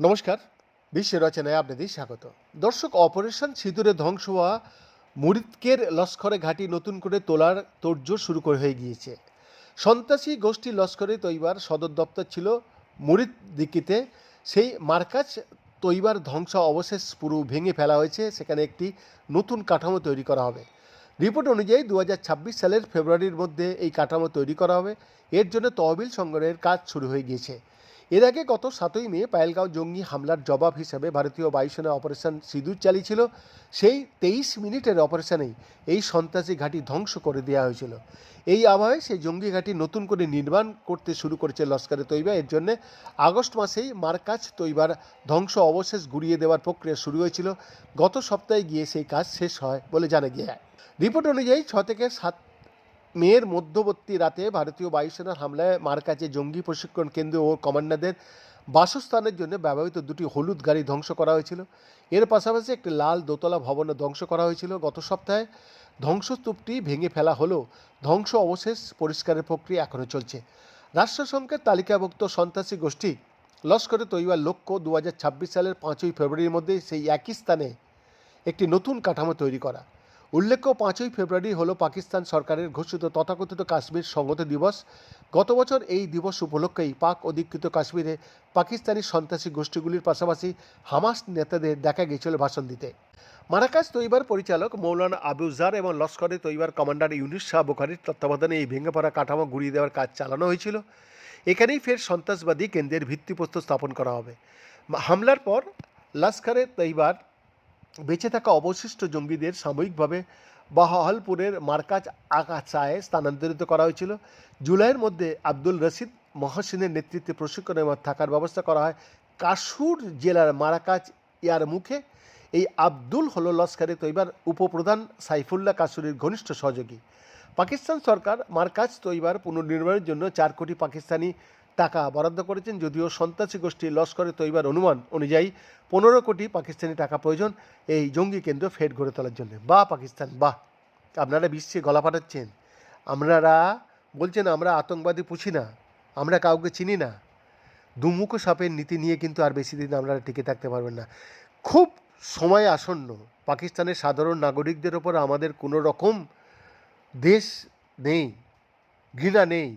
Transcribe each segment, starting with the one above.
নমস্কার বিশ্ব রচনায় আপনাদের স্বাগত। দর্শক, অপারেশন সিঁদুরে ধ্বংস হওয়া মুরিদকের লস্করে ঘাঁটি নতুন করে তোলার তোড়জোড় শুরু করে হয়ে গিয়েছে। সন্ত্রাসী গোষ্ঠী লস্করে তৈবার সদর দপ্তর ছিল মুরিদ দিকিতে। সেই মার্কাজ তৈবার ধ্বংস অবশেষ পুরো ভেঙে ফেলা হয়েছে। সেখানে একটি নতুন কাঠামো তৈরি করা হবে। রিপোর্ট অনুযায়ী দু হাজার ছাব্বিশ সালের ফেব্রুয়ারির মধ্যে এই কাঠামো তৈরি করা হবে। এর জন্য তহবিল সংগ্রহের কাজ শুরু হয়ে গিয়েছে। এর আগে গত সাতই মে পায়েলগাঁও জঙ্গি হামলার জবাব হিসেবে ভারতীয় বায়ুসেনা অপারেশন সিঁদুর চালিয়েছিল। সেই তেইশ মিনিটের অপারেশনেই এই সন্ত্রাসী ঘাঁটি ধ্বংস করে দেওয়া হয়েছিল। এই আবহে সেই জঙ্গি ঘাঁটি নতুন করে নির্মাণ করতে শুরু করেছে লস্করে তৈবা এর জন্য আগস্ট মাসেই মার্কাজ তৈবার ধ্বংস অবশেষ গুড়িয়ে দেওয়ার প্রক্রিয়া শুরু হয়েছিল। গত সপ্তাহে গিয়ে সেই কাজ শেষ হয় বলে জানা গিয়ে রিপোর্ট অনুযায়ী ছ থেকে সাত মেয়ের মধ্যবর্তী রাতে ভারতীয় বায়ুসেনার হামলায় মার কাছে জঙ্গি প্রশিক্ষণ কেন্দ্র ও কমান্ডারদের বাসস্থানের জন্য ব্যবহৃত দুটি হলুদ গাড়ি ধ্বংস করা হয়েছিল। এর পাশাপাশি একটি লাল দোতলা ভবনও ধ্বংস করা হয়েছিল। গত সপ্তাহে ধ্বংসস্তূপটি ভেঙে ফেলা হলেও ধ্বংস অবশেষ পরিষ্কারের প্রক্রিয়া এখনও চলছে। রাষ্ট্রসংঘের তালিকাভুক্ত সন্ত্রাসী গোষ্ঠী লস্করে তৈবার লক্ষ্য দু হাজার ছাব্বিশ সালের পাঁচই ফেব্রুয়ারির মধ্যে সেই একই স্থানে একটি নতুন কাঠামো তৈরি করা। উল্লেখ্য, পাঁচই ফেব্রুয়ারি হলো পাকিস্তান সরকারের ঘোষিত তথাকথিত কাশ্মীর সংহতি দিবস। গত বছর এই দিবস উপলক্ষেই পাক অধিকৃত কাশ্মীরে পাকিস্তানি সন্ত্রাসী গোষ্ঠীগুলির পাশাপাশি হামাস নেতাদের দেখা গিয়েছিল ভাষণ দিতে। মারাকাজ তৈবার পরিচালক মৌলানা আবুজার এবং লস্করে তৈবার কমান্ডার ইউনিস শাহ বুখারির তত্ত্বাবধানে এই ভেঙে পড়া কাঠামো গুড়িয়ে দেওয়ার কাজ চালানো হয়েছিল। এখানেই ফের সন্ত্রাসবাদী কেন্দ্রের ভিত্তিপ্রস্তর স্থাপন করা হবে। হামলার পর লস্করে তৈবার বেঁচে থাকা অবশিষ্ট জঙ্গিদের সাময়িকভাবে বাহালপুরের মার্কাজ আকাচায় স্থানান্তরিত করা হয়েছিল। জুলাইয়ের মধ্যে আব্দুল রশিদ মহসিনের নেতৃত্বে প্রশিক্ষণ এবং থাকার ব্যবস্থা করা হয়। কাসুর জেলার মারাকাজ ইয়ার মুখে এই আব্দুল হল লস্করে তৈবার উপপ্রধান সাইফুল্লাহ কাসুরের ঘনিষ্ঠ সহযোগী। পাকিস্তান সরকার মার্কাজ তৈবার পুনর্নির্মাণের জন্য চার কোটি পাকিস্তানি টাকা বরাদ্দ করেছেন, যদিও সন্ত্রাসী গোষ্ঠী লস্করে তৈবার অনুমান অনুযায়ী পনেরো কোটি পাকিস্তানি টাকা প্রয়োজন। এই জঙ্গি কেন্দ্র ফের গড়ে তোলার জন্য। বা পাকিস্তান, বাহ। আপনারা বিশ্বে গলা পাঠাচ্ছেন। আপনারা বলছেন, আমরা আতঙ্কবাদী পুছি না। আমরা কাউকে চিনি না। দুমুখ সাপের নীতি নিয়ে কিন্তু আর বেশি দিন আপনারা টিকে থাকতে পারবেন না। খুব সময় আসন্ন। পাকিস্তানের সাধারণ নাগরিকদের ওপর আমাদের কোনো রকম দেশ নেই, ঘৃণা নেই।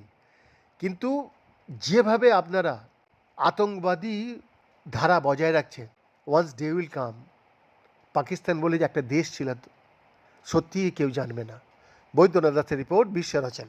কিন্তু যেভাবে আপনারা আতঙ্কবাদী ধারা বজায় রাখছে once day will come Pakistan বলে যে একটা দেশ ছিল, সত্যিই কেউ জানবে না। বৈদ্যনাথ দাসের রিপোর্ট বিশ্ব রচনা।